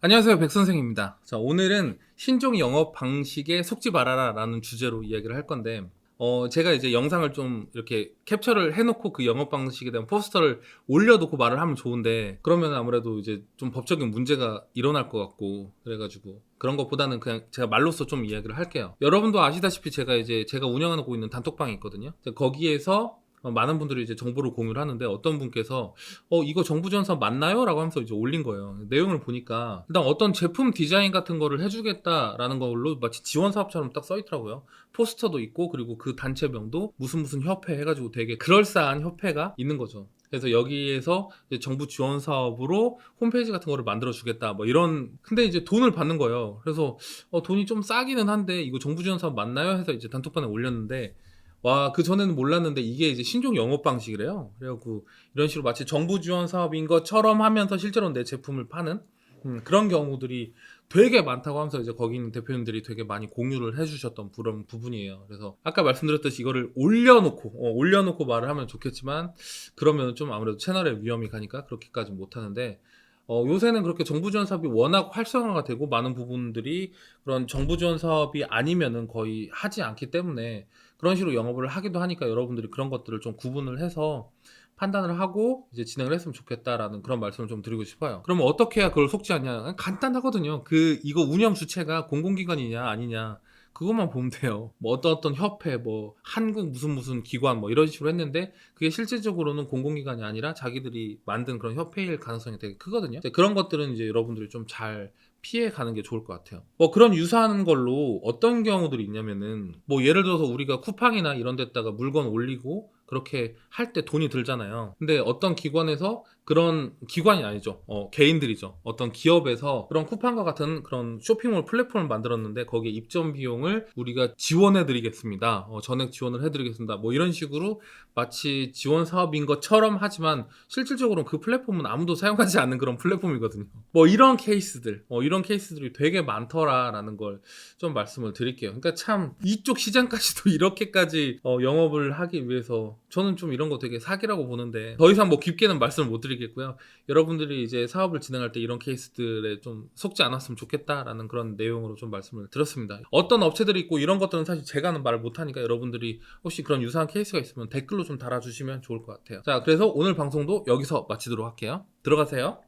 안녕하세요 백선생입니다. 자 오늘은 신종 영업 방식에 속지 말아라 라는 주제로 이야기를 할 건데 어 제가 이제 영상을 좀 이렇게 캡처를 해놓고 그 영업 방식에 대한 포스터를 올려놓고 말을 하면 좋은데 그러면 아무래도 이제 좀 법적인 문제가 일어날 것 같고 그래가지고 그런 것보다는 그냥 제가 말로써 좀 이야기를 할게요. 여러분도 아시다시피 제가 이제 제가 운영하고 있는 단톡방이 있거든요. 거기에서 어, 많은 분들이 이제 정보를 공유를 하는데 어떤 분께서 어 이거 정부 지원 사업 맞나요? 라고 하면서 이제 올린 거예요. 내용을 보니까 일단 어떤 제품 디자인 같은 거를 해주겠다라는 걸로 마치 지원 사업처럼 딱 써있더라고요. 포스터도 있고 그리고 그 단체명도 무슨 무슨 협회 해가지고 되게 그럴싸한 협회가 있는 거죠. 그래서 여기에서 정부 지원 사업으로 홈페이지 같은 거를 만들어 주겠다 뭐 이런 근데 이제 돈을 받는 거예요. 그래서 어, 돈이 좀 싸기는 한데 이거 정부 지원 사업 맞나요? 해서 이제 단톡방에 올렸는데 와, 그 전에는 몰랐는데 이게 이제 신종 영업 방식이래요. 그래갖고 이런 식으로 마치 정부 지원 사업인 것처럼 하면서 실제로 내 제품을 파는 음, 그런 경우들이 되게 많다고 하면서 이제 거기 있는 대표님들이 되게 많이 공유를 해주셨던 그런 부분이에요. 그래서 아까 말씀드렸듯이 이거를 올려놓고 어, 올려놓고 말을 하면 좋겠지만 그러면 좀 아무래도 채널에 위험이 가니까 그렇게까지 못하는데 어, 요새는 그렇게 정부 지원 사업이 워낙 활성화가 되고 많은 부분들이 그런 정부 지원 사업이 아니면은 거의 하지 않기 때문에 그런 식으로 영업을 하기도 하니까 여러분들이 그런 것들을 좀 구분을 해서 판단을 하고 이제 진행을 했으면 좋겠다라는 그런 말씀을 좀 드리고 싶어요. 그러면 어떻게 해야 그걸 속지 않냐? 간단하거든요. 그 이거 운영 주체가 공공기관이냐 아니냐 그것만 보면 돼요. 뭐 어떤 어떤 협회, 뭐 한국 무슨 무슨 기관 뭐 이런 식으로 했는데 그게 실질적으로는 공공기관이 아니라 자기들이 만든 그런 협회일 가능성이 되게 크거든요. 그런 것들은 이제 여러분들이 좀 잘 피해 가는 게 좋을 것 같아요. 뭐 그런 유사한 걸로 어떤 경우들이 있냐면은 뭐 예를 들어서 우리가 쿠팡이나 이런 데다가 물건 올리고 그렇게 할 때 돈이 들잖아요. 근데 어떤 기관에서 그런 기관이 아니죠. 어, 개인들이죠. 어떤 기업에서 그런 쿠팡과 같은 그런 쇼핑몰 플랫폼을 만들었는데 거기에 입점 비용을 우리가 지원해 드리겠습니다. 어, 전액 지원을 해 드리겠습니다. 뭐 이런 식으로 마치 지원 사업인 것처럼 하지만 실질적으로 그 플랫폼은 아무도 사용하지 않는 그런 플랫폼이거든요. 뭐 이런 케이스들, 어, 이런 케이스들이 되게 많더라라는 걸 좀 말씀을 드릴게요. 그러니까 참 이쪽 시장까지도 이렇게까지 어, 영업을 하기 위해서 저는 좀 이런 거 되게 사기라고 보는데 더 이상 뭐 깊게는 말씀을 못 드리겠고요. 여러분들이 이제 사업을 진행할 때 이런 케이스들에 좀 속지 않았으면 좋겠다라는 그런 내용으로 좀 말씀을 드렸습니다. 어떤 업체들이 있고 이런 것들은 사실 제가는 말을 못하니까 여러분들이 혹시 그런 유사한 케이스가 있으면 댓글로 좀 달아주시면 좋을 것 같아요. 자, 그래서 오늘 방송도 여기서 마치도록 할게요. 들어가세요.